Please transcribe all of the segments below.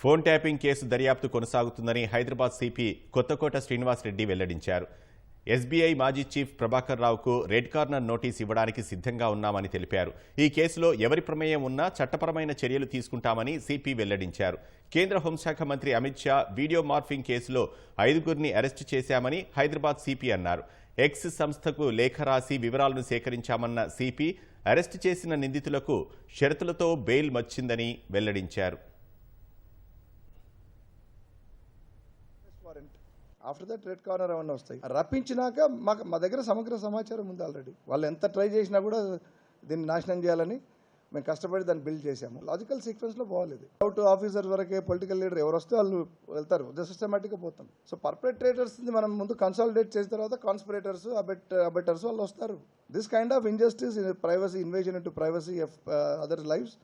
Phone tapping case దర్యాప్తు కొనసాగుతుందని Hyderabad CP Kothakota Srinivasa Reddy వెల్లడించారు. ఎస్బీఐ మాజీ చీఫ్ ప్రభాకర్ రావుకు రెడ్ కార్నర్ నోటీస్ ఇవ్వడానికి సిద్ధంగా ఉన్నామని తెలిపారు. ఈ కేసులో ఎవరి ప్రమేయం ఉన్నా చట్టపరమైన చర్యలు తీసుకుంటామని సిపి వెల్లడించారు. కేంద్ర హోంశాఖ మంత్రి అమిత్ షా వీడియో మార్ఫింగ్ కేసులో ఐదుగురిని అరెస్టు చేశామని హైదరాబాద్ సిపి అన్నారు. ఎక్స్ సంస్థకు లేఖ రాసి వివరాలను సేకరించామన్న సిపి అరెస్టు చేసిన నిందితులకు షరతులతో బెయిల్ వచ్చిందని వెల్లడించారు. Warrant. After that red corner అవన్నీ వస్తాయి. రప్పించినాక మాకు మా దగ్గర సమగ్ర సమాచారం ఉంది ఆల్రెడీ వాళ్ళు ఎంత ట్రై చేసినా కూడా దీన్ని నాశనం చేయాలని మేము కష్టపడి దాన్ని బిల్డ్ చేసాము లాజికల్ సీక్వెన్స్లో పోవాలి అవుట్ ఆఫీసర్ వరకే పొలిటికల్ లీడర్ ఎవరు వస్తే వాళ్ళు వెళ్తారు. సిస్టమేటిక్గా పోతాం. సో పర్పెట్రేటర్స్ మనం ముందు కన్సాలిడేట్ చేసిన తర్వాత కాన్స్పిరేటర్స్ అబెట్ అబెటర్స్ వాళ్ళు వస్తారు. This kind of injustice privacy invasion into privacy of other lives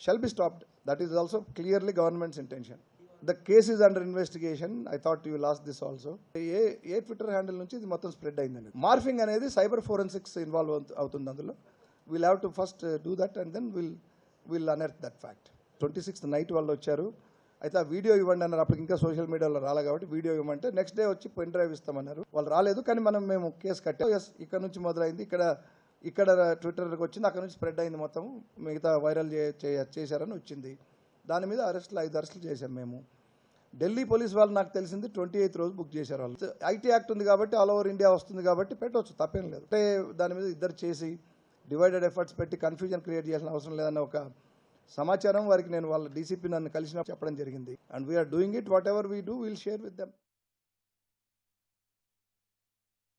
shall be stopped that is also clearly government's intention the case is under investigation I thought you last this also a a Twitter handle నుంచి ఇది మొత్తం spread అయిందండి morphing అనేది cyber forensics involve అవుతుంది అందులో. We'll have to first do that and then will will unearth that fact twenty sixth night వాళ్ళు వచ్చారు. అయితే ఆ వీడియో ఇవ్వండి అన్నారు. అప్పుడు ఇంకా సోషల్ మీడియాలో రాలే కాబట్టి వీడియో ఇవ్వమంటే నెక్స్ట్ డే వచ్చి పెన్ డ్రైవ్ ఇస్తామన్నారు. వాళ్ళు రాలేదు కానీ మనం మేము కేసు కట్టాం. ఎస్ ఇక్కడ నుంచి మొదలైంది. ఇక్కడ ఇక్కడ ట్విట్టర్కి వచ్చింది. అక్కడ నుంచి స్ప్రెడ్ అయింది మొత్తం. మిగతా వైరల్ చేశారని వచ్చింది. దాని మీద అరెస్టులు ఐదు అరెస్టులు చేశాం మేము. ఢిల్లీ పోలీస్ వాళ్ళు నాకు తెలిసింది ట్వంటీ ఎయిత్ రోజు బుక్ చేశారు వాళ్ళు. ఐటీ యాక్ట్ ఉంది కాబట్టి ఆల్ ఓవర్ ఇండియా వస్తుంది కాబట్టి పెట్టవచ్చు తప్పేం లేదు. అంటే దాని మీద ఇద్దరు చేసి డివైడెడ్ ఎఫర్ట్స్ పెట్టి కన్ఫ్యూజన్ క్రియేట్ చేసిన అవసరం లేదన్న ఒక సమాచారం వారికి నేను వాళ్ళ డీసీపీ నన్ను కలిసినప్పుడు చెప్పడం జరిగింది. And we're doing it whatever we do will share with them